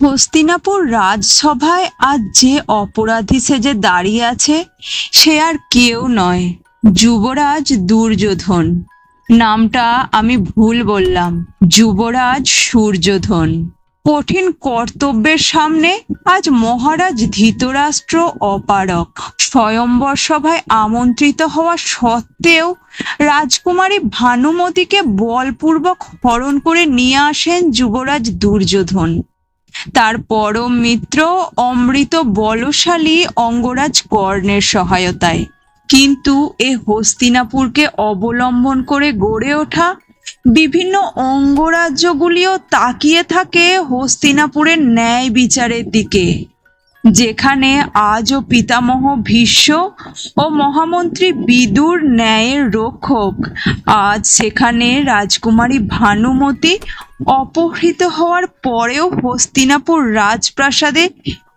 হস্তিনাপুর রাজসভায় আজ যে অপরাধী সেজে দাঁড়িয়ে আছে, সে আর কেউ নয়, যুবরাজ দুর্যোধন। নামটা আমি ভুল বললাম, যুবরাজ সূর্যোধন। কঠিন কর্তব্যের সামনে আজ মহারাজ ধৃতরাষ্ট্র অপারক। স্বয়ম্বর সভায় আমন্ত্রিত হওয়া সত্ত্বেও রাজকুমারী ভানুমতিকে বলপূর্বক হরণ করে নিয়ে আসেন যুবরাজ দুর্যোধন। তার পরম মিত্র অমৃত বলশালী অঙ্গরাজ কর্ণের সহায়তায়। কিন্তু এ হস্তিনাপুরকে অবলম্বন করে গড়ে ওঠা বিভিন্ন অঙ্গরাজ্যগুলিও তাকিয়ে থাকে হস্তিনাপুরের ন্যায় বিচারের দিকে, যেখানে আজও পিতামহ ভীষ্ম ও মহামন্ত্রী বিদুর ন্যায়ের রক্ষক। আজ সেখানে রাজকুমারী ভানুমতি অপহৃত হওয়ার পরেও হস্তিনাপুর রাজপ্রাসাদে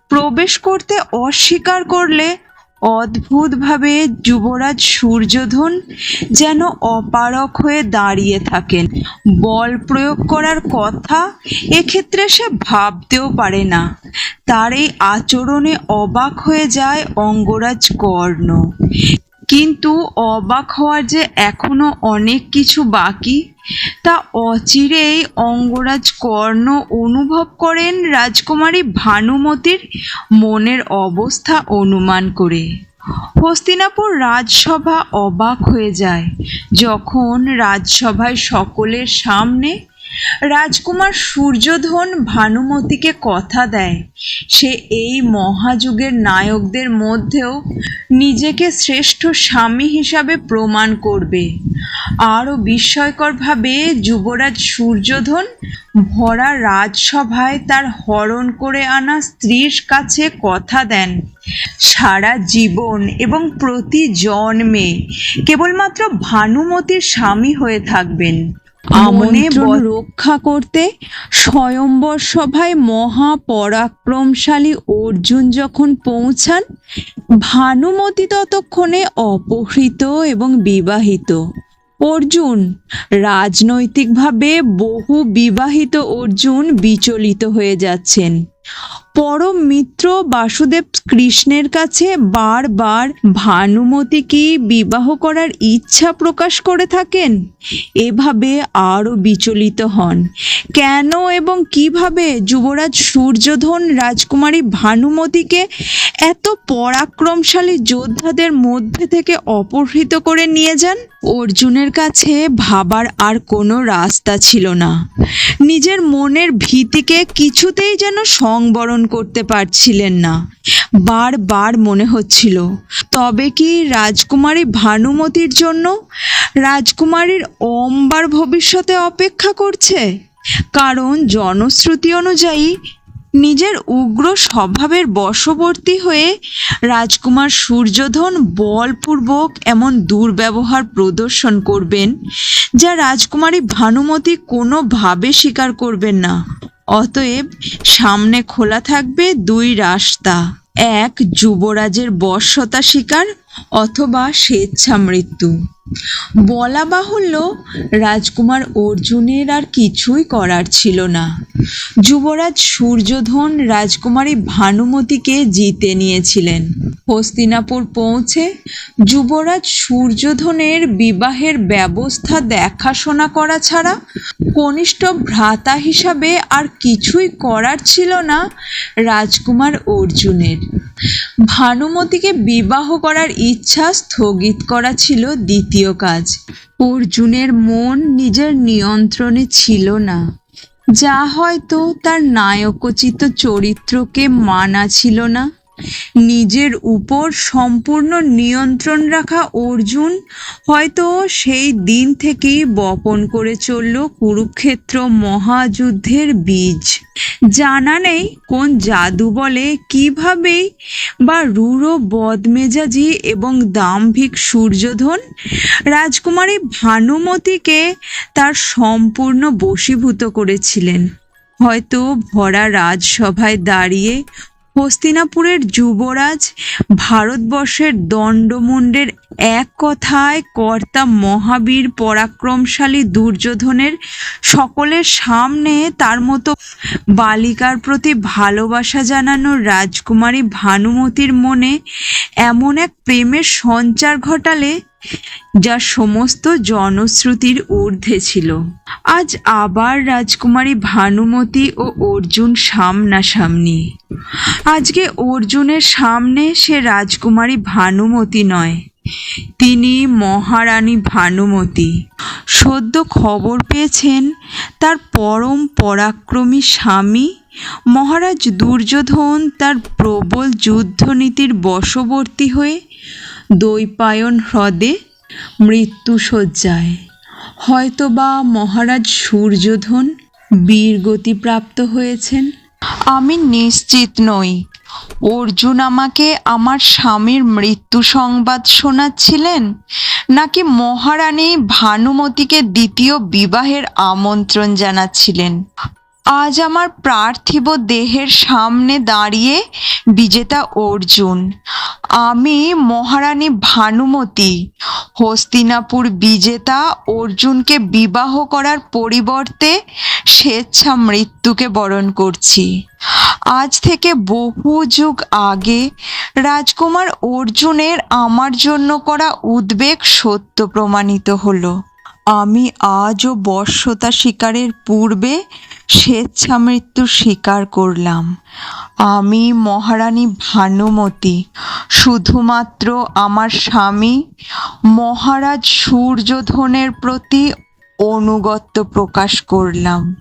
প্রবেশ করতে অস্বীকার করলে অদ্ভুতভাবে যুবরাজ সূর্যোধন যেন অপারক হয়ে দাঁড়িয়ে থাকেন। বল প্রয়োগ করার কথা এক্ষেত্রে সে ভাবতেও পারে না। তার এই আচরণে অবাক হয়ে যায় অঙ্গরাজ কর্ণ। কিন্তু অবাক হওয়ার যে এখনও অনেক কিছু বাকি, তা অচিরেই অঙ্গরাজ কর্ণ অনুভব করেন রাজকুমারী ভানুমতির মনের অবস্থা অনুমান করে। হস্তিনাপুর রাজসভা অবাক হয়ে যায়, যখন রাজসভায় সকলের সামনে রাজকুমার সূর্যোধন ভানুমতিকে কথা দেয়। সে এই মহাযুগের নায়কদের মধ্যেও নিজেকে শ্রেষ্ঠ স্বামী হিসাবে প্রমাণ করবে। আরও বিস্ময়করভাবে যুবরাজ সূর্যোধন ভরা রাজসভায় তার হরণ করে আনা স্ত্রীর কাছে কথা দেন। সারা জীবন এবং প্রতি জন্মে কেবলমাত্র ভানুমতির স্বামী হয়ে থাকবেন। আমন্ত্রণ রক্ষা করতে স্বয়ম্বর সভায় মহাপরাক্রমশালী অর্জুন যখন পৌঁছান ভানুমতি ততক্ষণে অপহৃত এবং বিবাহিত। অর্জুন রাজনৈতিকভাবে বহু বিবাহিত অর্জুন বিচলিত হয়ে যাচ্ছেন। পরম মিত্র বাসুদেব কৃষ্ণের কাছে বারবার ভানুমতি কি বিবাহ করার ইচ্ছা প্রকাশ করে থাকেন? এভাবে আরও বিচলিত হন। কেন এবং কীভাবে যুবরাজ সূর্যোধন রাজকুমারী ভানুমতিকে এত পরাক্রমশালী যোদ্ধাদের মধ্যে থেকে অপহৃত করে নিয়ে যান? অর্জুনের কাছে ভাবার আর কোনো রাস্তা ছিল না। নিজের মনের ভীতিকে কিছুতেই যেন সংবরণ করতে পারছিলেন না। বারবার মনে হচ্ছিল, তবে কি রাজকুমারী ভানুমতির জন্য রাজকুমারীর অম্বার ভবিষ্যতে অপেক্ষা করছে? কারণ জনশ্রুতি অনুযায়ী নিজের উগ্র স্বভাবের বশবর্তী হয়ে রাজকুমার সূর্যোধন বলপূর্বক এমন দুর্ব্যবহার প্রদর্শন করবেন, যা রাজকুমারী ভানুমতি কোনোভাবে স্বীকার করবেন না। অতএব সামনে খোলা থাকবে দুই রাস্তা। এক যুবরাজের বশ্যতা শিকার অথবা স্বেচ্ছা মৃত্যু বলা বাহুল্য, রাজকুমার অর্জুনের আর কিছুই করার ছিল না। যুবরাজ সূর্যোধন রাজকুমারী ভানুমতিকে জিতে নিয়েছিলেন। হস্তিনাপুর পৌঁছে যুবরাজ সূর্যোধনের বিবাহের ব্যবস্থা দেখাশোনা করা ছাড়া কনিষ্ঠ ভ্রাতা হিসাবে আর কিছুই করার ছিল না রাজকুমার অর্জুনের। ভানুমতিকে বিবাহ করার ইচ্ছা স্থগিত করা ছিল দ্বিতীয় কাজ। অর্জুনের মন নিজের নিয়ন্ত্রণে ছিল না। যা হয়তো তার নায়কোচিত চরিত্রকে মানা ছিল না। নিজের উপর সম্পূর্ণ নিয়ন্ত্রণ রাখা অর্জুন হয়তো সেই দিন থেকেই বপন করে চলল কুরুক্ষেত্র মহাযুদ্ধের বীজ। জানা নেই কোন জাদু বলে কিভাবেই বা রূঢ় বদমেজাজি এবং দাম্ভিক সূর্যোধন রাজকুমারী ভানুমতিকে তার সম্পূর্ণ বশীভূত করেছিলেন। হয়তো ভরা রাজসভায় দাঁড়িয়ে হস্তিনাপুরের যুবরাজ ভারতবর্ষের দণ্ডমুণ্ডের এক কথায় কর্তা মহাবীর পরাক্রমশালী দুর্যোধনের সকলের সামনে তার মতো বালিকার প্রতি ভালোবাসা জানানো রাজকুমারী ভানুমতির মনে এমন এক প্রেমের সঞ্চার ঘটালে যা সমস্ত জনশ্রুতির ঊর্ধ্বে ছিল। আজ আবার রাজকুমারী ভানুমতি ও অর্জুন সামনাসামনি। আজকে অর্জুনের সামনে সে রাজকুমারী ভানুমতি নয়, তিনি মহারানী ভানুমতি। সদ্য খবর পেয়েছেন, তার পরম পরাক্রমী স্বামী, মহারাজ দুর্যোধন তার প্রবল যুদ্ধনীতির বশবর্তী হয়ে দৈপায়ন হ্রদে মৃত্যুশয্যায় হয়তোবা মহারাজ সূর্যধন বীরগতিপ্রাপ্ত হয়েছেন। আমি নিশ্চিত নই। অর্জুন আমাকে আমার স্বামীর মৃত্যু সংবাদ শোনাচ্ছিলেন? নাকি মহারানী ভানুমতিকে দ্বিতীয় বিবাহের আমন্ত্রণ জানাচ্ছিলেন? আজ আমার পার্থিব দেহের সামনে দাঁড়িয়ে বিজেতা অর্জুন। আমি মহারানী ভানুমতি, হস্তিনাপুর বিজেতা অর্জুনকে বিবাহ করার পরিবর্তে স্বেচ্ছা মৃত্যুকে বরণ করছি। আজ থেকে বহু যুগ আগে রাজকুমার অর্জুনের আমার জন্য করা উদ্বেগ সত্য প্রমাণিত হলো। আমি আজও বর্ষতা শিকারের পূর্বে স্বেচ্ছা মৃত্যু স্বীকার করলাম। আমি মহারানী ভানুমতি, শুধুমাত্র আমার স্বামী মহারাজ সূর্যধনের প্রতি অনুগত্য প্রকাশ করলাম।